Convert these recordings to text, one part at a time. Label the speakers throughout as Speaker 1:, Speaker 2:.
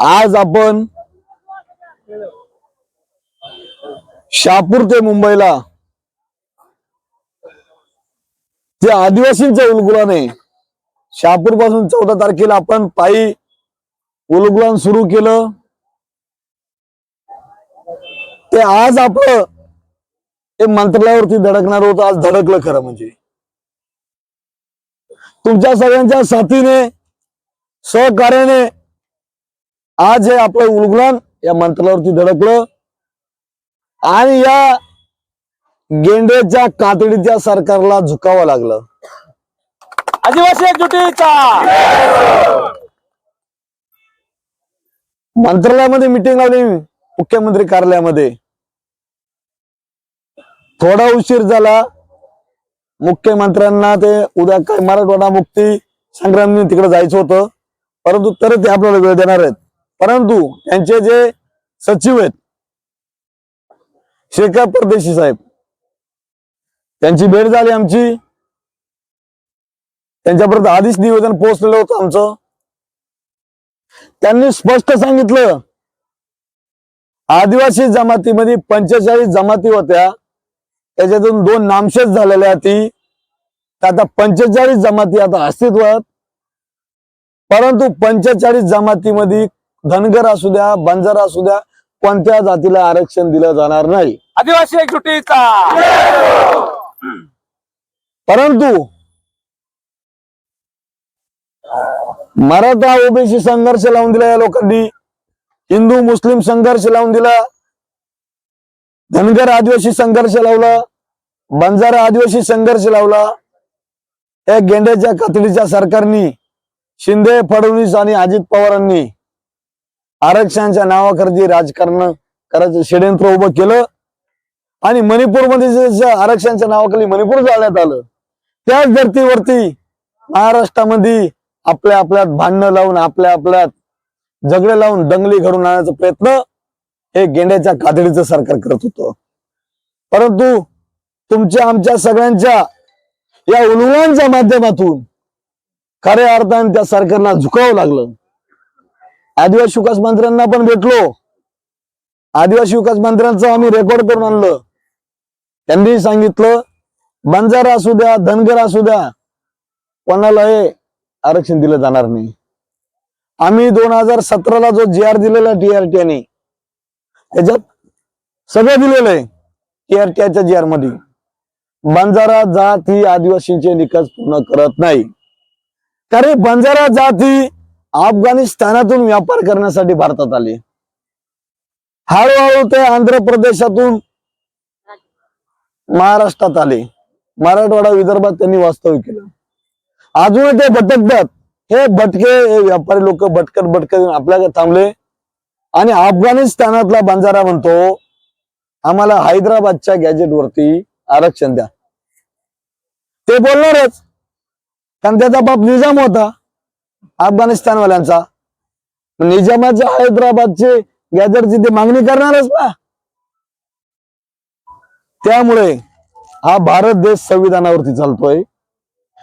Speaker 1: आज आपण शापूर ते मुंबईला जे आदिवासींच्या उलगुलाने शहापूरपासून चौदा तारखेला आपण पायी उलगुलान सुरू केलं. ते आज आपलं ते मंत्रालयावरती धडकणार होतं आज धडकलं खरं म्हणजे. तुमच्या सगळ्यांच्या साथीने सहकार्याने आज हे आपलं उलगडण या मंत्रावरती धडकलं. आणि या गेंड्याच्या कातडीच्या सरकारला झुकावं लागलं.
Speaker 2: आदिवासी एकजुटीचा
Speaker 1: मंत्रालयामध्ये मिटिंग लावली मुख्यमंत्री कार्यालयामध्ये. थोडा उशीर झाला मुख्यमंत्र्यांना ते उद्या काय मराठवाडा मुक्ती संग्रामी तिकडे जायचं होतं. परंतु तर ते आपल्याला वेळ देणार आहेत. परंतु त्यांचे जे सचिव आहेत शेखर परदेशी साहेब त्यांची भेट झाली आमची. त्यांच्यापर्यंत आधीच निवेदन पोहोचलेलं होतं आमचं. त्यांनी स्पष्ट सांगितलं आदिवासी जमातीमध्ये पंचेचाळीस जमाती होत्या. त्याच्यातून दोन नामशेष झालेल्या ती. तर आता पंचेचाळीस जमाती आता अस्तित्वात. परंतु पंचेचाळीस जमातीमध्ये धनगर असू द्या बंजारा असू द्या कोणत्या जातीला आरक्षण दिलं जाणार नाही.
Speaker 2: आदिवासी एकजुटीचा!
Speaker 1: परंतु मराठा ओबीसी संघर्ष लावून दिला या लोकांनी हिंदू मुस्लिम संघर्ष लावून दिला धनगर आदिवासी संघर्ष लावला बंजारा आदिवासी संघर्ष लावला या गेंड्याच्या कातडीच्या सरकारनी शिंदे फडणवीस आणि अजित पवारांनी आरक्षणाच्या नावाखाली राजकारण करायचं षडयंत्र उभं केलं आणि मणिपूरमध्ये जे- आरक्षणाच्या नावाखाली मणिपूर जाळण्यात आलं त्याच धर्तीवरती महाराष्ट्रामध्ये आपल्या आपल्यात भांडणं लावून आपल्या आपल्यात झगडे लावून दंगली घडून आणण्याचा प्रयत्न हे गेंड्याच्या कातडीचं सरकार करत होतं. परंतु तुमच्या आमच्या सगळ्यांच्या या उलवलांच्या माध्यमातून खऱ्या अर्थाने त्या सरकारला झुकावं लागलं. आदिवासी विकास मंत्र्यांना पण भेटलो. आदिवासी विकास मंत्र्यांचं आम्ही रेकॉर्ड करून आणलं. त्यांनी सांगितलं बंजारा असू द्या धनगर असू द्या कोणाला हे आरक्षण दिलं जाणार नाही. आम्ही दोन हजार सतराला जो जी आर दिलेला टीआरटीने त्याच्यात सगळं दिलेलं आहे टीआरटीआयच्या जी आरमध्ये. बंजारा जात ही आदिवासींचे निकष पूर्ण करत नाही. कारण बंजारा जात ही अफगाणिस्तानातून व्यापार करण्यासाठी भारतात आले. हळूहळू ते आंध्र प्रदेशातून महाराष्ट्रात आले. मराठवाडा विदर्भात त्यांनी वास्तव्य केलं. अजूनही ते भटकतात. हे भटके हे व्यापारी लोक भटकत भटकत आपल्याकडे थांबले. आणि अफगाणिस्तानातला बंजारा म्हणतो आम्हाला हैदराबादच्या गॅजेट वरती आरक्षण द्या. ते बोलणारच. कारण त्याचा बाप निजाम होता. अफगाणिस्तानवाल्यांचा. निजामाच्या हैदराबादचे गॅजेटची ते मागणी करणारच ना. त्यामुळे हा भारत देश संविधानावरती चालतोय.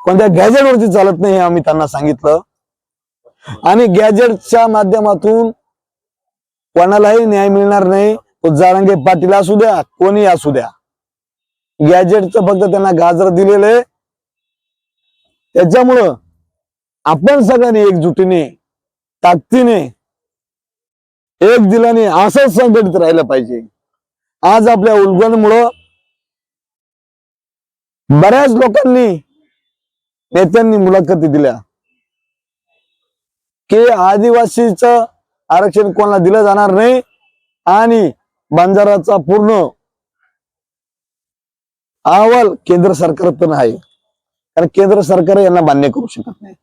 Speaker 1: कोणत्या गॅजेटवरती चालत नाही हे आम्ही त्यांना सांगितलं. आणि गॅजेटच्या माध्यमातून कोणालाही न्याय मिळणार नाही. तो जारंगे पाटील असू द्या कोणी असू द्या. गॅजेटचं फक्त त्यांना गाजर दिलेलं आहे. त्याच्यामुळं आपण सगळ्यांनी एकजुटीने ताकदीने एक दिलाने असंच संघटित राहिलं पाहिजे. आज आपल्या उलगणमुळं बऱ्याच लोकांनी नेत्यांनी मुलाखती दिल्या. की आदिवासीचं आरक्षण कोणाला दिलं जाणार नाही आणि बंजाराचा पूर्ण अहवाल केंद्र सरकार पण आहे. कारण केंद्र सरकार यांना मान्य करू शकत नाही.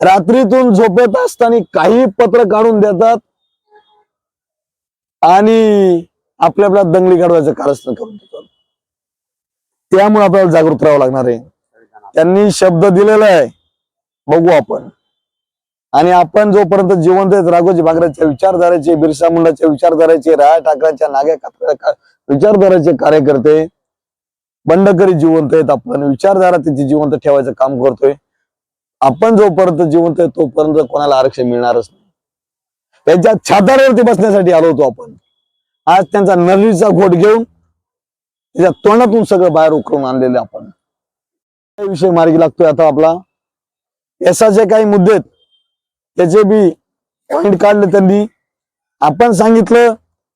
Speaker 1: रात्रीतून झोपेत असताना काही पत्र काढून देतात आणि आपल्या आपल्या दंगली काढवायचं कारस्थान करून देतात. त्यामुळे आपल्याला जागृत राहावं लागणार आहे. त्यांनी शब्द दिलेला आहे. बघू आपण. आणि आपण जोपर्यंत जिवंत आहेत राघोजी बागराच्या विचारधाराचे बिरसा मुंडाच्या विचारधाराचे राया ठाकरेच्या नाग्या कात्र्या विचारधाराचे कार्यकर्ते बंडकरी जिवंत आहेत. आपण विचारधारा त्यांची जिवंत ठेवायचं काम करतोय. आपण जोपर्यंत जिवंत आहे तोपर्यंत कोणाला आरक्षण मिळणारच नाही. त्यांच्या छातावरती बसण्यासाठी आलो होतो आपण. आज त्यांचा नरळीचा घोट घेऊन त्याच्या तोंडातून सगळं बाहेर उकरून आणलेले आपण. विषय मार्गी लागतोय आता आपला. यशाचे काही मुद्दे आहेत त्याचे बी पॉइंट काढले त्यांनी. आपण सांगितलं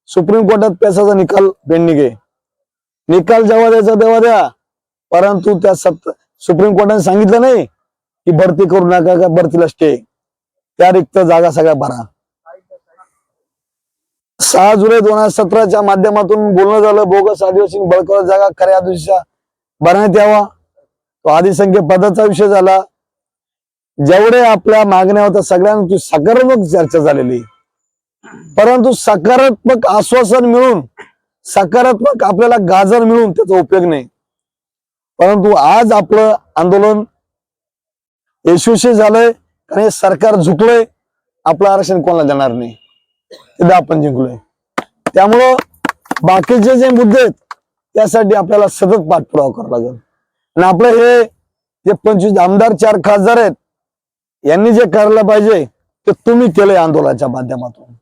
Speaker 1: सुप्रीम कोर्टात पेसाचा निकाल पेंडिंग निकाल जेव्हा द्यायचा तेव्हा द्या. परंतु त्या सप्त सुप्रीम कोर्टाने सांगितलं नाही की भरती करू नका का भरतीला स्टे त्या रिक्त जागा सगळ्या भरा. सहा जुलै दोन हजार सतराच्या माध्यमातून बोलणं झालं बोगस आदिवासी बळकवत जागा खऱ्या आदिवासीच्या भरण्यात यावा. तो आदिसंख्य पदाचा विषय झाला. जेवढे आपल्या मागण्या होत्या सगळ्यांची सकारात्मक चर्चा झालेली. परंतु सकारात्मक आश्वासन मिळून सकारात्मक आपल्याला गाजर मिळून त्याचा उपयोग नाही. परंतु आज आपलं आंदोलन यशस्वी झालंय कारण हे सरकार झुकलंय आपलं आरक्षण कोणाला देणार नाही? तिथं आपण जिंकलोय. त्यामुळं बाकीचे जे मुद्दे आहेत त्यासाठी आपल्याला सतत पाठपुरावा करावा लागेल. आणि आपलं हे जे पंचवीस आमदार चार खासदार आहेत यांनी जे करायला पाहिजे ते तुम्ही केलंय आंदोलनाच्या माध्यमातून.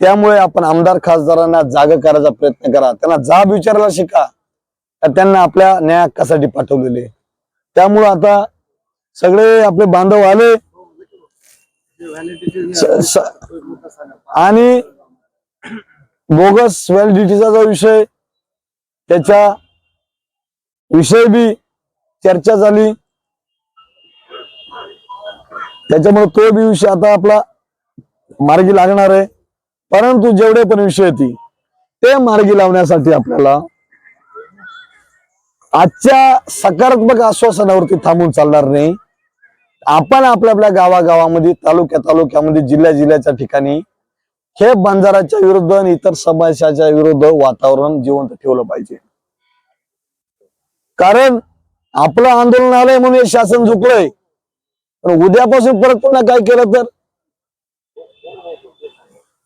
Speaker 1: त्यामुळे आपण आमदार खासदारांना जाग करायचा प्रयत्न करा. त्यांना जाब विचारायला शिका. त्यांना आपल्या न्याय हक्कासाठी पाठवलेले. त्यामुळं आता सगळे आपले बांधव आले आणि बोगस व्हॅलिडिटीचा जो विषय त्याच्या विषय बी चर्चा झाली. त्याच्यामुळे तो बी विषय आता आपला मार्गी लागणार आहे. परंतु जेवढे पण विषय येतील ते मार्गी लावण्यासाठी आपल्याला आजच्या सकारात्मक आश्वासनावरती थांबून चालणार नाही. आपण आपल्या आपल्या गावागावामध्ये तालुक्या तालुक्यामध्ये जिल्ह्या जिल्ह्याच्या ठिकाणी हे बंजाराच्या विरुद्ध आणि इतर समाजाच्या विरुद्ध वातावरण जिवंत ठेवलं पाहिजे. कारण आपलं आंदोलन आलंय म्हणून हे शासन झुकलंय. पण उद्यापासून परत पुन्हा काय केलं तर?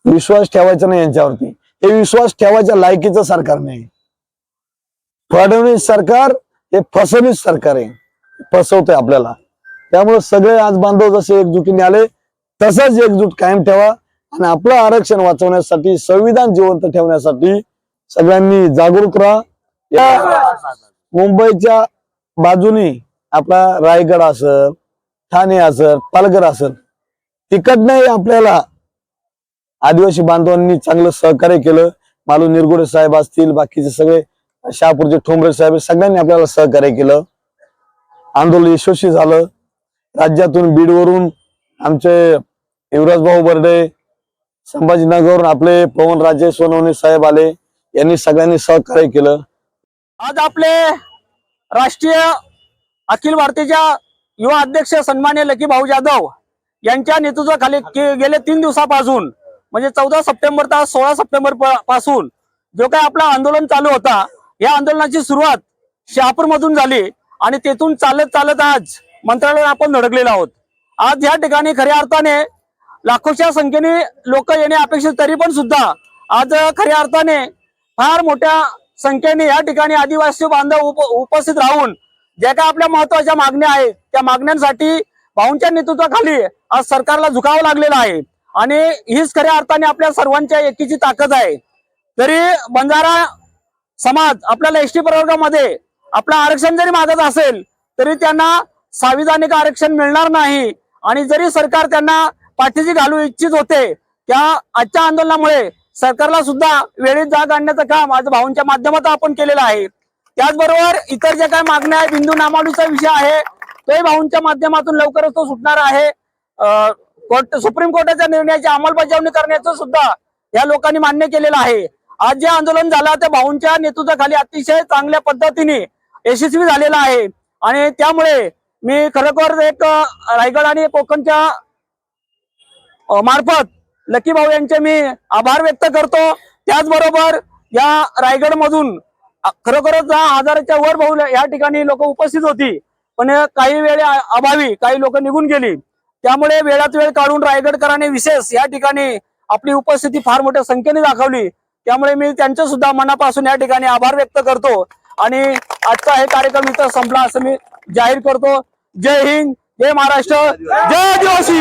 Speaker 1: विश्वास ठेवायचा नाही यांच्यावरती. हे विश्वास ठेवायच्या लायकीचं सरकार नाही. फडणवीस सरकार हे फसवणीच सरकार आहे. फसवतंय आपल्याला. त्यामुळे सगळे आज बांधव जसे एकजुटीने आले तसंच एकजूट कायम ठेवा आणि आपलं आरक्षण वाचवण्यासाठी संविधान जिवंत ठेवण्यासाठी सगळ्यांनी जागरूक राहा. या मुंबईच्या बाजूनी आपला रायगड असल ठाणे असल पालघर असल तिकडनंही आपल्याला आदिवासी बांधवांनी चांगलं सहकार्य केलं. मालू निरगुडे साहेब असतील बाकीचे सगळे शहापूरचे ठोंबरे साहेब सगळ्यांनी आपल्याला सहकार्य केलं. आंदोलन यशस्वी झालं. राज्यातून बीडवरून आमचे युवराज भाऊ बर्डे संभाजीनगरवरून आपले पवन राजे सोनवणे साहेब आले यांनी सगळ्यांनी सहकार्य केलं.
Speaker 2: आज आपले राष्ट्रीय अखिल भारतीच्या युवा अध्यक्ष सन्मान्य लकी भाऊ जाधव यांच्या नेतृत्वाखाली गेले तीन दिवसापासून म्हणजे चौदा सप्टेंबर ते सोळा सप्टेंबरपासून जो काय आपला आंदोलन चालू होता या आंदोलनाची सुरुवात शहापूर मधून झाली आणि तेथून चालत चालत आज मंत्रालयात आपण धडकलेलो आहोत. आज या ठिकाणी खऱ्या अर्थाने लाखोच्या संख्येने लोक येणे अपेक्षित तरी पण सुद्धा आज खऱ्या अर्थाने फार मोठ्या संख्येने या ठिकाणी आदिवासी बांधव उप उपस्थित राहून ज्या काय आपल्या महत्त्वाच्या मागण्या आहेत त्या मागण्यांसाठी भाऊंच्या नेतृत्वाखाली आज सरकारला झुकावं लागलेलं आहे. आणि हीच खऱ्या अर्थाने आपल्या सर्वांच्या एकीची ताकद आहे. तरी बंजारा समाज आपल्याला एस टी प्रवर्गामध्ये आपलं आरक्षण जरी मागत असेल तरी त्यांना संविधानिक आरक्षण मिळणार नाही. आणि जरी सरकार त्यांना पाठीशी घालू इच्छित होते त्या आजच्या आंदोलनामुळे सरकारला सुद्धा वेळेत जाग आणण्याचं काम आज भाऊंच्या माध्यमातून आपण केलेलं आहे. त्याचबरोबर इतर जे काही मागण्या आहेत बिंदू नामाडूचा विषय आहे तोही भाऊंच्या माध्यमातून लवकरच तो सुटणार आहे. कोर्ट सुप्रीम कोर्टाच्या निर्णयाची अंमलबजावणी करण्याचं सुद्धा या लोकांनी मान्य केलेलं आहे. आज जे आंदोलन झालं ते भाऊंच्या नेतृत्वाखाली अतिशय चांगल्या पद्धतीने यशस्वी झालेलं आहे. आणि त्यामुळे मी खरोखर एक रायगड आणि कोकणच्या मार्फत लकी भाऊ यांचे मी आभार व्यक्त करतो. त्याचबरोबर या रायगड मधून खरोखरच दहा हजाराच्या वर भाऊ या ठिकाणी लोक उपस्थित होती. पण काही वेळे अभावी काही लोक निघून गेली. त्यामुळे वेळात वेळ काढून रायगडकरांनी विशेष या ठिकाणी आपली उपस्थिती फार मोठ्या संख्येने दाखवली. त्यामुळे मी त्यांच्या सुद्धा मनापासून या ठिकाणी आभार व्यक्त करतो. आणि आजचा हे कार्यक्रम इथं संपला असं मी जाहीर करतो. जय हिंद जय महाराष्ट्र जय आदिवासी.